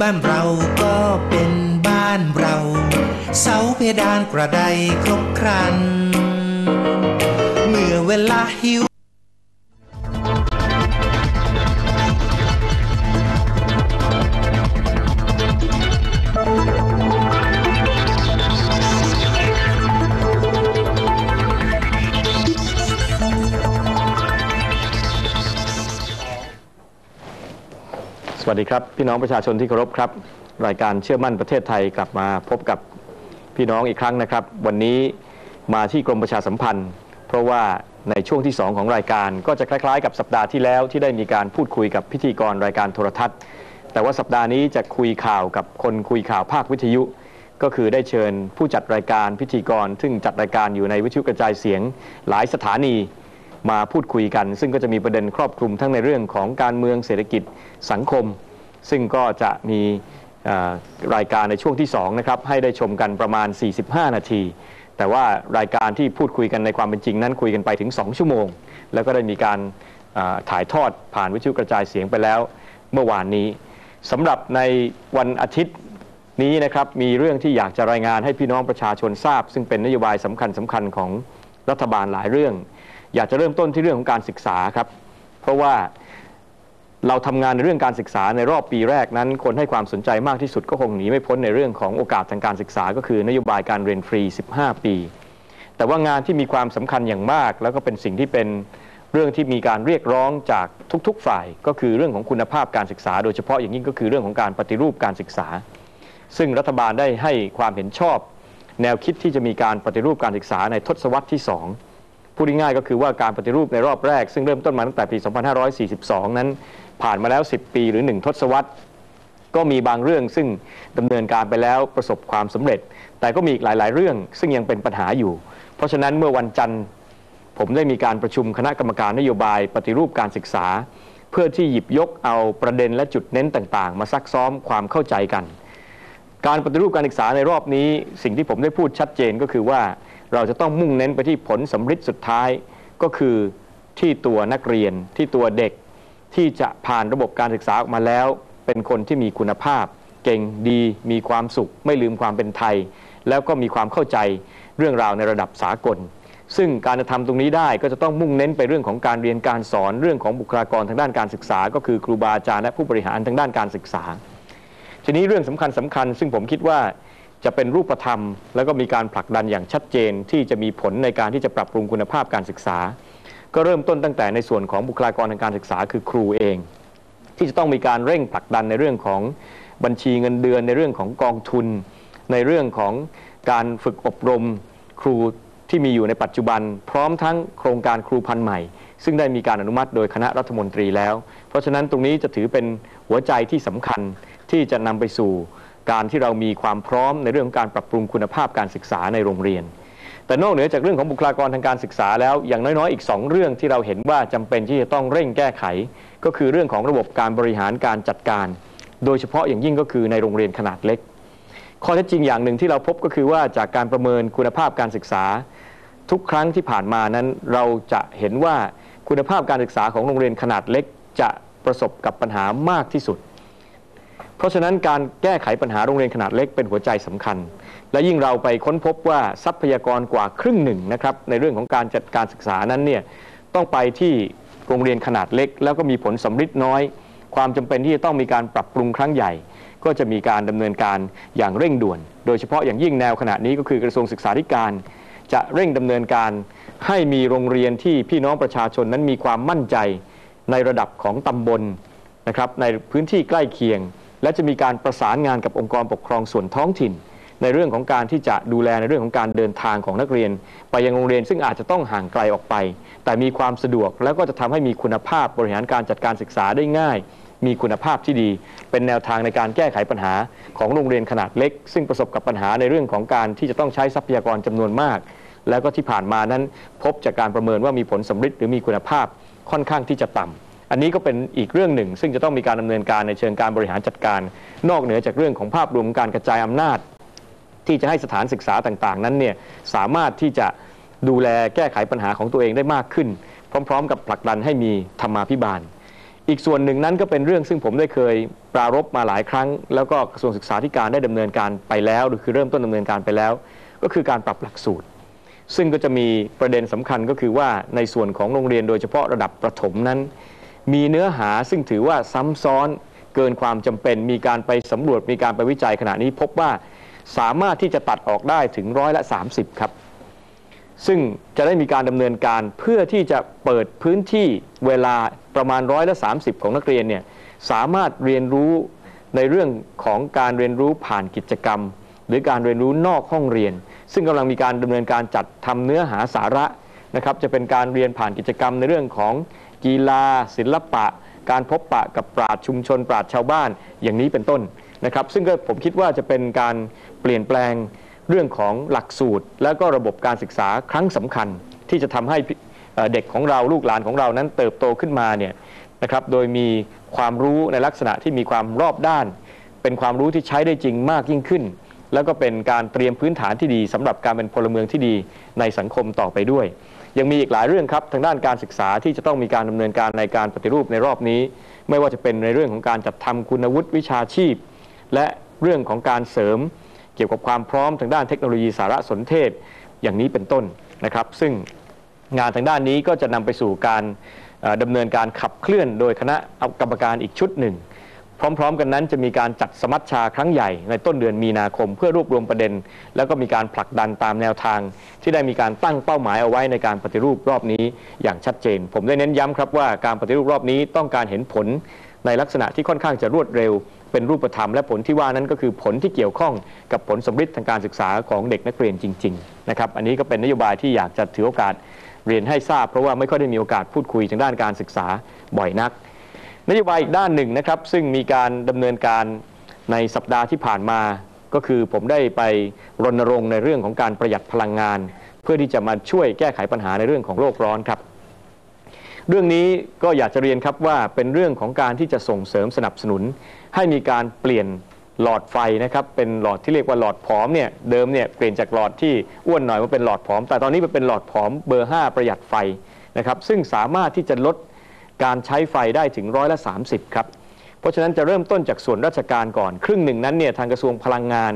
บ้านเราก็เป็นบ้านเรา เสาเพดานกระไดครบครัน เมื่อเวลาหิว ดีครับ พี่น้องประชาชนที่เคารพครับ รายการเชื่อมั่นประเทศไทยกลับมาพบกับพี่น้องอีกครั้งนะครับ วันนี้มาที่กรมประชาสัมพันธ์ เพราะว่าในช่วงที่ 2 ของรายการก็จะคล้ายๆ กับสัปดาห์ที่แล้วที่ได้มีการพูดคุยกับพิธีกรรายการโทรทัศน์ แต่ว่าสัปดาห์นี้จะคุยข่าวกับคนคุยข่าวภาควิทยุ ก็คือได้เชิญผู้จัดรายการพิธีกร ซึ่งจัดรายการอยู่ในวิทยุกระจายเสียงหลายสถานีมาพูดคุยกัน ซึ่งก็จะมีประเด็นครอบคลุมทั้งในเรื่องของการเมืองเศรษฐกิจสังคม ซึ่งก็จะมีรายการในช่วงที่2นะครับให้ได้ชมกันประมาณ 45 นาที แต่ว่ารายการที่พูดคุยกันในความเป็นจริงนั้นคุยกันไปถึง 2 ชั่วโมง แล้วก็ได้มีการถ่ายทอดผ่านวิทยุกระจายเสียงไปแล้วเมื่อวานนี้สำหรับในวันอาทิตย์นี้นะครับมีเรื่องที่อยากจะรายงานให้พี่น้องประชาชนทราบ ซึ่งเป็นนโยบายสำคัญสำคัญของรัฐบาลหลายเรื่อง อยากจะเริ่มต้นที่เรื่องของการศึกษาครับ เพราะว่า เราทำงานในเรื่องการศึกษาในรอบปีแรกนั้น คนให้ความสนใจมากที่สุดก็คงหนีไม่พ้นในเรื่องของโอกาสทางการศึกษา ก็คือนโยบายการเรียนฟรี 15 ปี แต่ว่างานที่มีความสำคัญอย่างมาก แล้วก็เป็นสิ่งที่เป็นเรื่องที่มีการเรียกร้องจากทุก ๆ ฝ่าย ก็คือเรื่องของคุณภาพการศึกษา โดยเฉพาะอย่างยิ่งก็คือเรื่องของการปฏิรูปการศึกษา ซึ่งรัฐบาลได้ให้ความเห็นชอบ แนวคิดที่จะมีการปฏิรูปการศึกษาในทศวรรษที่สอง พูดง่ายๆก็คือว่าการปฏิรูปในรอบแรก ซึ่งเริ่มต้นมาตั้งแต่ปี 2542 นั้นผ่านมาแล้ว 10 ปีหรือ 1 ทศวรรษ ก็มีบางเรื่องซึ่งดำเนินการไปแล้วประสบความสำเร็จ แต่ก็มีอีกหลาย ๆ เรื่องซึ่งยังเป็นปัญหาอยู่ เพราะฉะนั้นเมื่อวันจันทร์ ผมได้มีการประชุมคณะกรรมการนโยบายปฏิรูปการศึกษา เพื่อที่หยิบยกเอาประเด็นและจุดเน้นต่างๆ มาซักซ้อมความเข้าใจกัน การปฏิรูปการศึกษาในรอบนี้ สิ่งที่ผมได้พูดชัดเจนก็คือว่า เราจะต้องมุ่งเน้นไปที่ผลสำฤทธิ์สุดท้ายก็คือที่ตัวนักเรียนที่ตัวเด็กที่จะผ่านระบบการศึกษาออกมาแล้ว เป็นคนที่มีคุณภาพ เก่งดีมีความสุข ไม่ลืมความเป็นไทย แล้วก็มีความเข้าใจเรื่องราวในระดับสากล ซึ่งการจะทำตรงนี้ได้ก็จะต้องมุ่งเน้นไปเรื่องของการเรียนการสอนเรื่องของบุคลากรทางด้านการศึกษา ก็คือครูบาอาจารย์และผู้บริหารทางด้านการศึกษา ทีนี้เรื่องสำคัญสำคัญ ซึ่งผมคิดว่า จะเป็นรูปธรรม แล้วก็มีการผลักดันอย่างชัดเจนที่จะมีผลในการที่จะปรับปรุงคุณภาพการศึกษา ก็เริ่มต้นตั้งแต่ในส่วนของบุคลากรทางการศึกษาคือครูเอง ที่จะต้องมีการเร่งผลักดันในเรื่องของบัญชีเงินเดือน ในเรื่องของกองทุน ในเรื่องของการฝึกอบรมครูที่มีอยู่ในปัจจุบัน พร้อมทั้งโครงการครูพันธุ์ใหม่ ซึ่งได้มีการอนุมัติโดยคณะรัฐมนตรีแล้ว เพราะฉะนั้นตรงนี้จะถือเป็นหัวใจที่สำคัญที่จะนำไปสู่ การที่เรามีความพร้อมในเรื่องของการปรับปรุงคุณภาพการศึกษาในโรงเรียน แต่นอกเหนือจากเรื่องของบุคลากรทางการศึกษาแล้วอย่างน้อยๆ อีก 2 เรื่องที่เราเห็นว่าจำเป็นที่จะต้องเร่งแก้ไข ก็คือเรื่องของระบบการบริหารการจัดการ โดยเฉพาะอย่างยิ่งก็คือในโรงเรียนขนาดเล็ก ข้อเท็จจริงอย่างหนึ่งที่เราพบก็คือว่าจากการประเมินคุณภาพการศึกษา ทุกครั้งที่ผ่านมานั้น เราจะเห็นว่าคุณภาพการศึกษาของโรงเรียนขนาดเล็กจะประสบกับปัญหามากที่สุด เพราะฉะนั้นการแก้ไขปัญหาโรงเรียนขนาดเล็กเป็นหัวใจสำคัญ และยิ่งเราไปค้นพบว่าทรัพยากรกว่าครึ่งหนึ่งนะครับในเรื่องของการจัดการศึกษานั้นเนี่ยต้องไปที่โรงเรียนขนาดเล็ก แล้วก็มีผลสำฤทธิ์น้อย ความจำเป็นที่จะต้องมีการปรับปรุงครั้งใหญ่ ก็จะมีการดำเนินการอย่างเร่งด่วน โดยเฉพาะอย่างยิ่งแนวขณะนี้ก็คือกระทรวงศึกษาธิการ จะเร่งดำเนินการให้มีโรงเรียนที่พี่น้องประชาชนนั้นมีความมั่นใจในระดับของตำบลนะครับในพื้นที่ใกล้เคียง และจะมีการประสานงานกับองค์กรปกครองส่วนท้องถิ่น ในเรื่องของการที่จะดูแลในเรื่องของการเดินทางของนักเรียน ไปยังโรงเรียนซึ่งอาจจะต้องห่างไกลออกไป แต่มีความสะดวกแล้วก็จะทำให้มีคุณภาพบริหารการจัดการศึกษาได้ง่าย มีคุณภาพที่ดี เป็นแนวทางในการแก้ไขปัญหาของโรงเรียนขนาดเล็ก ซึ่งประสบกับปัญหาในเรื่องของการที่จะต้องใช้ทรัพยากรจำนวนมาก แล้วก็ที่ผ่านมานั้นพบจากการประเมินว่ามีผลสำฤทธิ์หรือมีคุณภาพค่อนข้างที่จะต่ำ อันนี้ก็เป็นอีกเรื่องหนึ่ง ซึ่งจะต้องมีการดำเนินการในเชิงการบริหารจัดการ นอกเหนือจากเรื่องของภาพรวมการกระจายอำนาจ ที่จะให้สถานศึกษาต่างๆ นั้นเนี่ยสามารถที่จะดูแลแก้ไขปัญหาของตัวเองได้มากขึ้น พร้อม ๆ กับผลักดันให้มีธรรมาภิบาล อีกส่วนหนึ่งนั้นก็เป็นเรื่องซึ่งผมได้เคยปรารบมาหลายครั้ง แล้วก็กระทรวงศึกษาธิการได้ดำเนินการไปแล้วหรือคือเริ่มต้นดำเนินการไปแล้ว ก็คือการปรับหลักสูตร ซึ่งก็จะมีประเด็นสำคัญก็คือว่าในส่วนของโรงเรียนโดยเฉพาะระดับประถมนั้น มีเนื้อหาซึ่งถือว่าซ้ำซ้อนเกินความจำเป็น มีการไปสำรวจมีการไปวิจัยขณะนี้พบว่าสามารถที่จะตัดออกได้ถึงร้อยละ 30 ครับ ซึ่งจะได้มีการดำเนินการเพื่อที่จะเปิดพื้นที่เวลาประมาณร้อยละ 30 ของนักเรียนเนี่ยสามารถเรียนรู้ในเรื่องของการเรียนรู้ผ่านกิจกรรม หรือการเรียนรู้นอกห้องเรียน ซึ่งกำลังมีการดำเนินการจัดทำเนื้อหาสาระนะครับจะเป็นการเรียนผ่านกิจกรรมในเรื่องของ กีฬา ศิลปะ การพบปะกับปราชญ์ชุมชน ปราชญ์ชาวบ้านอย่างนี้เป็นต้นนะครับ ซึ่งก็ผมคิดว่าจะเป็นการเปลี่ยนแปลงเรื่องของหลักสูตร แล้วก็ระบบการศึกษาครั้งสำคัญ ที่จะทำให้เอ่อเด็กของเราลูกหลานของเรานั้นเติบโตขึ้นมาเนี่ยนะครับโดยมีความรู้ในลักษณะที่มีความรอบด้าน เป็นความรู้ที่ใช้ได้จริงมากยิ่งขึ้น แล้วก็เป็นการเตรียมพื้นฐานที่ดีสำหรับการเป็นพลเมืองที่ดีในสังคมต่อไปด้วย ยังมีอีกหลายเรื่องครับทางด้านการศึกษาที่จะต้องมีการดำเนินการในการปฏิรูปในรอบนี้ ไม่ว่าจะเป็นในเรื่องของการจัดทำคุณวุฒิวิชาชีพ และเรื่องของการเสริม เกี่ยวกับความพร้อมทางด้านเทคโนโลยีสารสนเทศอย่างนี้เป็นต้นนะครับ ซึ่งงานทางด้านนี้ก็จะนำไปสู่การเอ่อดำเนินการขับเคลื่อนโดยคณะกรรมการอีกชุดหนึ่ง พร้อม ๆ กันนั้นจะมีการจัดสมัชชาครั้งใหญ่ในต้นเดือนมีนาคม เพื่อรวบรวมประเด็น แล้วก็มีการผลักดันตามแนวทาง ที่ได้มีการตั้งเป้าหมายเอาไว้ในการปฏิรูปรอบนี้อย่างชัดเจน ผมได้เน้นย้ำครับว่าการปฏิรูปรอบนี้ต้องการเห็นผลในลักษณะที่ค่อนข้างจะรวดเร็ว เป็นรูปธรรมและผลที่ว่านั้นก็คือผลที่เกี่ยวข้องกับผลสำฤทธิ์ทางการศึกษาของเด็กนักเรียนจริงๆนะครับอันนี้ก็เป็นนโยบายที่อยากจะถือโอกาสเรียนให้ทราบ เพราะว่าไม่ค่อยได้มีโอกาสพูดคุยทางด้านการศึกษาบ่อยนัก นโยบายอีกด้านหนึ่งนะครับ ซึ่งมีการดำเนินการในสัปดาห์ที่ผ่านมา ก็คือผมได้ไปรณรงค์ในเรื่องของการประหยัดพลังงาน เพื่อที่จะมาช่วยแก้ไขปัญหาในเรื่องของโลกร้อนครับ เรื่องนี้ก็อยากจะเรียนครับว่าเป็นเรื่องของการที่จะส่งเสริมสนับสนุน ให้มีการเปลี่ยนหลอดไฟนะครับเป็นหลอดที่เรียกว่าหลอดผอมเนี่ยเดิมเนี่ยเปลี่ยนจากหลอดที่อ้วนหน่อยมาเป็นหลอดผอม แต่ตอนนี้มันเป็นหลอดผอมเบอร์ 5 ประหยัดไฟนะครับซึ่งสามารถที่จะลด การใช้ไฟได้ถึงร้อยละ 30 ครับ เพราะฉะนั้นจะเริ่มต้นจากส่วนราชการก่อน ครึ่งหนึ่งนั้นเนี่ยทางกระทรวงพลังงาน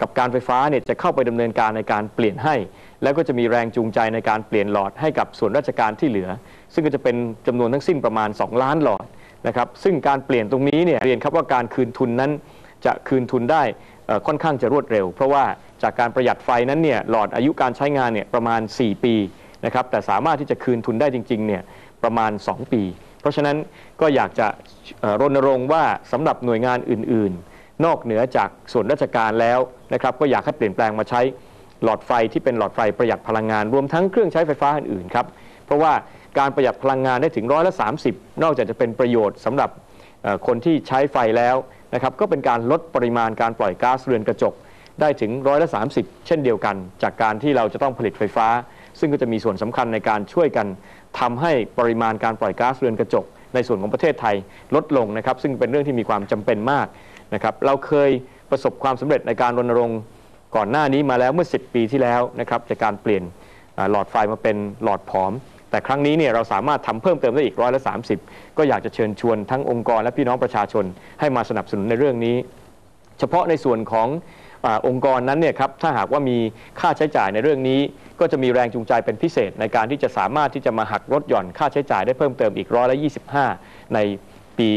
กับการไฟฟ้าเนี่ยจะเข้าไปดำเนินการในการเปลี่ยนให้ แล้วก็จะมีแรงจูงใจในการเปลี่ยนหลอดให้กับส่วนราชการที่เหลือ ซึ่งก็จะเป็นจำนวนทั้งสิ้นประมาณ 2 ล้านหลอดนะครับซึ่งการเปลี่ยนตรงนี้เนี่ยเรียนครับว่าการคืนทุนนั้นจะคืนทุนได้ค่อนข้างจะรวดเร็ว เพราะว่าจากการประหยัดไฟนั้นเนี่ยหลอดอายุการใช้งานเนี่ยประมาณ 4 ปี นะครับแต่สามารถที่จะคืนทุนได้จริงๆเนี่ยประมาณ 2 ปี เพราะฉะนั้นก็อยากจะรณรงค์ว่าสำหรับหน่วยงานอื่น ๆ นอกเหนือจากส่วนราชการแล้วนะครับก็อยากให้เปลี่ยนแปลงมาใช้หลอดไฟที่เป็นหลอดไฟประหยัดพลังงาน รวมทั้งเครื่องใช้ไฟฟ้าอื่นๆครับเพราะว่าการประหยัดพลังงานได้ถึงร้อยละ30 นอกจากจะเป็นประโยชน์สำหรับคนที่ใช้ไฟแล้วนะครับก็เป็นการลดปริมาณการปล่อยก๊าซเรือนกระจกได้ถึงร้อยละ30 เช่นเดียวกัน จากการที่เราจะต้องผลิตไฟฟ้า ซึ่งก็จะมีส่วนสำคัญในการช่วยกันทำให้ปริมาณการปล่อยก๊าซเรือนกระจก ในส่วนของประเทศไทยลดลงนะครับ ซึ่งเป็นเรื่องที่มีความจำเป็นมากนะครับเราเคยประสบความสำเร็จในการรณรงค์ก่อนหน้านี้มาแล้วเมื่อ 10 ปีที่แล้วนะครับจากการเปลี่ยนหลอดไฟมาเป็นหลอดผอม แต่ครั้งนี้เนี่ยเราสามารถทำเพิ่มเติมได้อีกร้อยละ30ก็อยากจะเชิญชวนทั้งองค์กรและพี่น้องประชาชน ให้มาสนับสนุนในเรื่องนี้ เฉพาะในส่วนของอองค์กรนั้นเนี่ยครับถ้าหากว่ามีค่าใช้จ่ายในเรื่องนี้ ก็จะมีแรงจูงใจเป็นพิเศษ ในการที่จะสามารถที่จะมาหักลดหย่อนค่าใช้จ่ายได้เพิ่มเติมอีกร้อยละ25 ในปี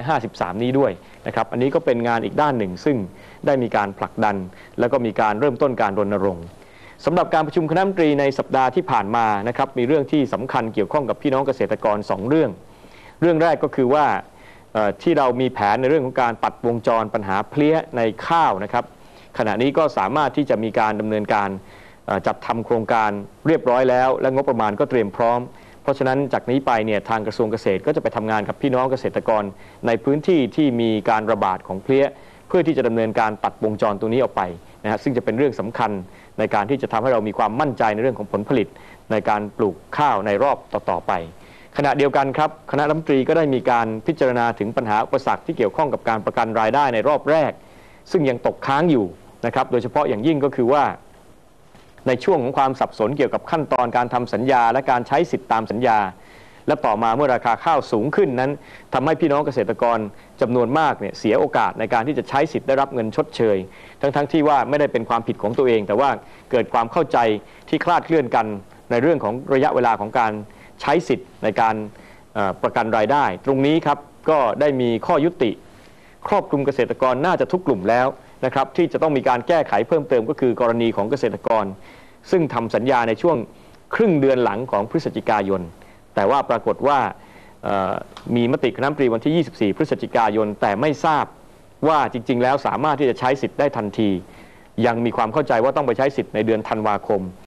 2553 นี้ด้วยนะครับอันนี้ก็เป็นงานอีกด้านหนึ่ง ซึ่งได้มีการผลักดัน แล้วก็มีการเริ่มต้นการรณรงค์สำหรับการประชุมคณะมนตรีในสัปดาห์ที่ผ่านมานะครับมีเรื่องที่สำคัญเกี่ยวข้องกับพี่น้องเกษตรกร 2 เรื่อง เรื่องแรกก็คือว่าที่เรามีแผนในเรื่องของการตัดวงจรปัญหาเพลี้ยในข้าวนะครับขณะนี้ก็สามารถที่จะมีการดำเนินการ จัดทำโครงการเรียบร้อยแล้ว และงบประมาณก็เตรียมพร้อม เพราะฉะนั้นจากนี้ไปเนี่ยทางกระทรวงเกษตรก็จะไปทำงานกับพี่น้องเกษตรกร ในพื้นที่ที่มีการระบาดของเพลี้ย เพื่อที่จะดำเนินการตัดวงจรตรงนี้ออกไปนะฮะซึ่งจะเป็นเรื่องสำคัญในการที่จะทำให้เรามีความมั่นใจในเรื่องของผลผลิต ในการปลูกข้าวในรอบต่อๆไป ขณะเดียวกันครับคณะรัฐมนตรีก็ได้มีการพิจารณาถึงปัญหาอุปสรรคที่เกี่ยวข้องกับการประกันรายได้ในรอบแรก ซึ่งยังตกค้างอยู่นะครับโดยเฉพาะอย่างยิ่งก็คือว่า ในช่วงของความสับสนเกี่ยวกับขั้นตอนการทำสัญญา และการใช้สิทธิ์ตามสัญญา และต่อมาเมื่อราคาข้าวสูงขึ้นนั้นทำให้พี่น้องเกษตรกรจำนวนมากเนี่ยเสียโอกาสในการที่จะใช้สิทธิ์ได้รับเงินชดเชย ทั้งๆที่ว่าไม่ได้เป็นความผิดของตัวเอง แต่ว่าเกิดความเข้าใจที่คลาดเคลื่อนกันในเรื่องของระยะเวลาของการใช้สิทธิ์ในการประกันรายได้ ตรงนี้ครับก็ได้มีข้อยุติ ครอบคลุมเกษตรกรน่าจะทุกกลุ่มแล้ว นะครับที่จะต้องมีการแก้ไขเพิ่มเติมก็คือกรณีของเกษตรกร ซึ่งทำสัญญาในช่วงครึ่งเดือนหลังของพฤศจิกายน แต่ว่าปรากฏว่ามีมติคณะรัฐมนตรีวันที่ 24 พฤศจิกายน แต่ไม่ทราบว่าจริง ๆ แล้วสามารถที่จะใช้สิทธิ์ได้ทันที ยังมีความเข้าใจว่าต้องไปใช้สิทธิ์ในเดือนธันวาคม